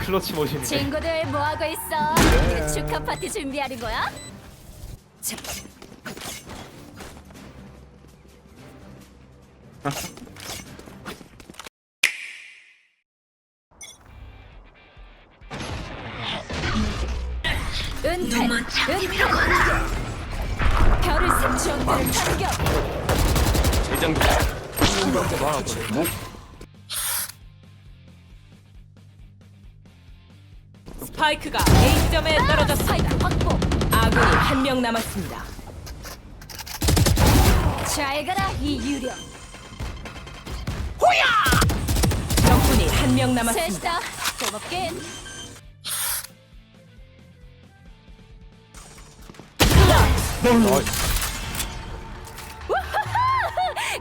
클러치 머신이네. 친구들 뭐하고 있어? 네. 축하 파티 준비하는 거야? 자, 은퇴, 은퇴. 별을 승천들을 타격. 대장도 스파이크가 A점에 떨어졌습니다. 확보. 아군이 한 명 남았습니다. 잘 가라 이 유령. 적군이 한 명 남았습니다. 셋다 고맙긴.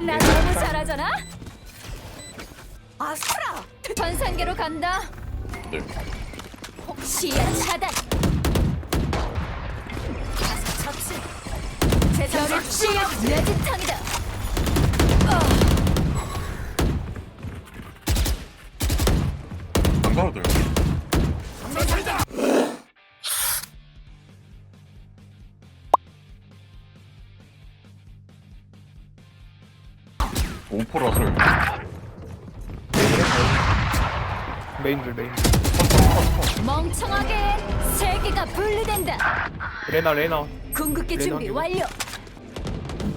나 너무 잘하잖아. 아스트라 전상계로 간다. 네. 시야 차단. 가서 처치. 제자를 시야 내 지탕이다. 안 가도 돼요. 오퍼라서요. 메인들 메인 멍청하게 세계가 분리된다. 레나 레나 궁극기 레나. 준비 완료.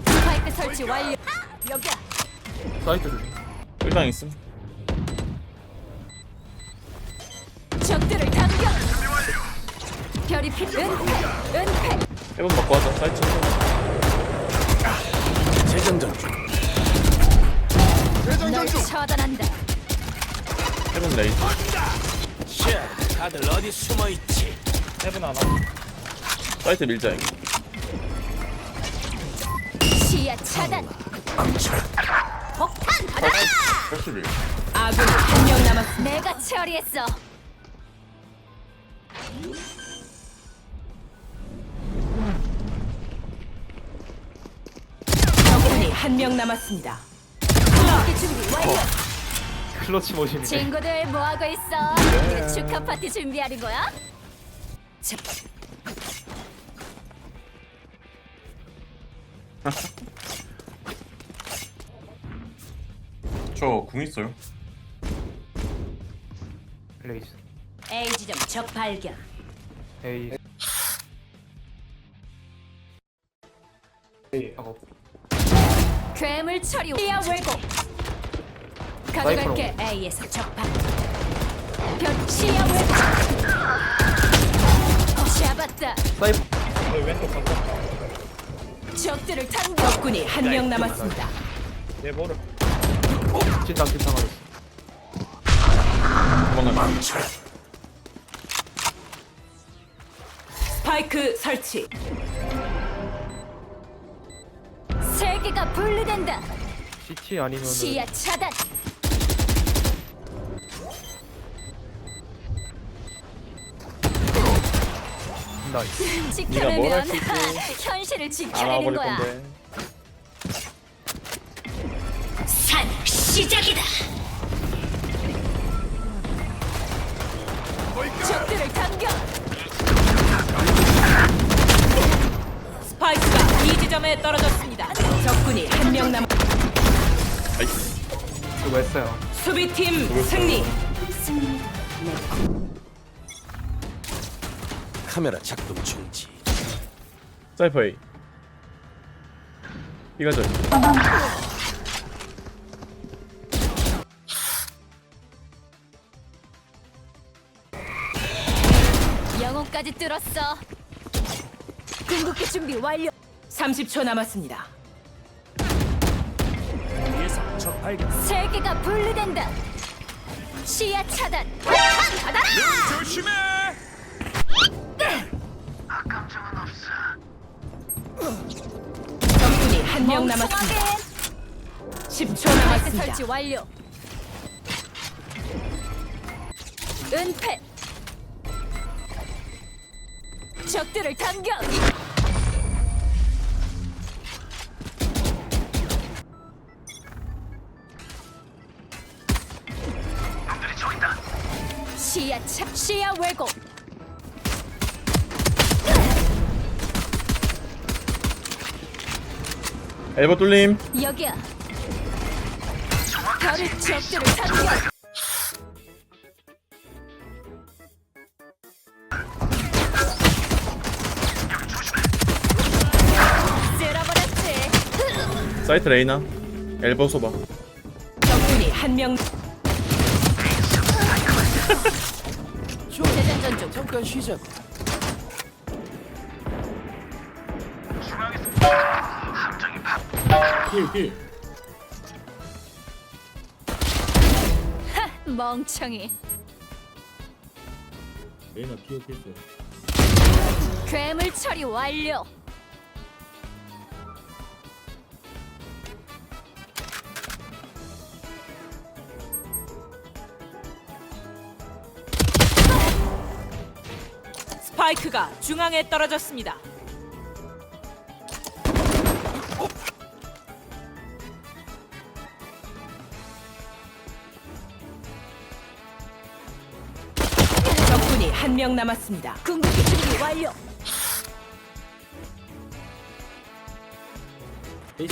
스파이크 설치 완료. 여기야. 사이트 조심 일당 있음. 적들을 당겨. 별이 피 은폐 은폐. 해본 바꿔 하자. 사이트. 널 처단한다. 해본 레이. 다들 어디 숨어 있지? 해본 하나. 사이트 밀자 이거. 시야 차단. 폭탄 받아라. 81. 아군이 한명 남았습니다. 내가 처리했어. 적군이 한 명 남았습니다. 궁극기 준비 완료. 클러치 머신이네 친구들 뭐 하고 있어? 우리 축하 파티 준비하는 거야? 자, 저 궁 있어요. 레이스 A 지점 적 발견. 에이 작업 괴물 처리. 시야 왜곡. 가져갈게. A에서 적 발. 별 시야 왜곡. 잡았다. 사이프 적들을 당겨. 적군이 한 명 남았습니다. 내 뭐를 진탕 진탕 하였어 도망가면. 스파이크 설치. 세계가 분리된다. CT 아니면은 시야 차단. 나이스 네가 뭘 지켜내면 할수 있지? 현실을 지켜내는 알아버릴 거야. 건데. 산 시작이다. 적들을 당겨. 스파이크가 B 지점에 떨어졌습니다. 적군이 한 명 남. 아이스. 수고 했어요 수비팀 승리. 카메라 작동 중지. 사이퍼 A. 저. 영혼까지 뚫었어. 궁극기 준비 완료. 30초 남았습니다. 예상 적 발견. 세계가 분리된다. 시야 차단. 받아라. 조심해. 한 명 남았습니다. 멍청하게 10초 스파이크 남았습니다. 설치 완료. 은폐. 적들을 당겨. 시야 차 시야 왜곡. 엘보 뚫림. 여기야. 별의 적들을 삼켜. 쓸어버렸지. 사이트 레이나. 엘보 소바. 적군이 한 명. 재전전 중. 잠깐 쉬자. 필필 멍청이. 레이나 피어 필수 괴물 처리 완료. 스파이크가 중앙에 떨어졌습니다. 적군이 한 명 남았습니다. 궁극기 준비 완료. 에이.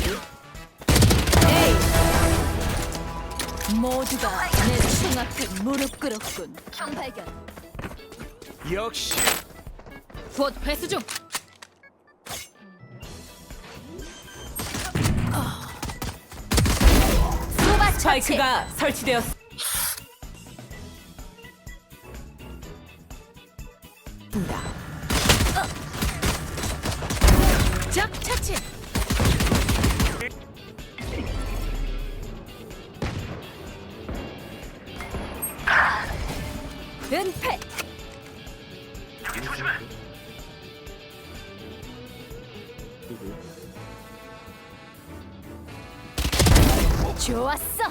모두가 내 충앞에 무릎 꿇었군. 총 발견. 역시 곧 회수 중. 스파이크가 설치되었. 습니다. 적 처치. 은폐. 좋았어.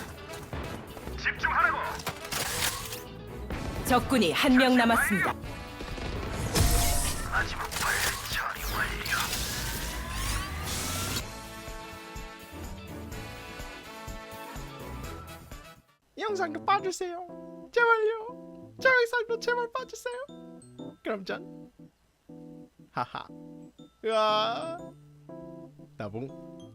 적군이 한 명 남았습니다. 영상도 봐주세요. 제발요. 저 영상도 제발 봐주세요. 그럼 전 하하. 으아. 나봉.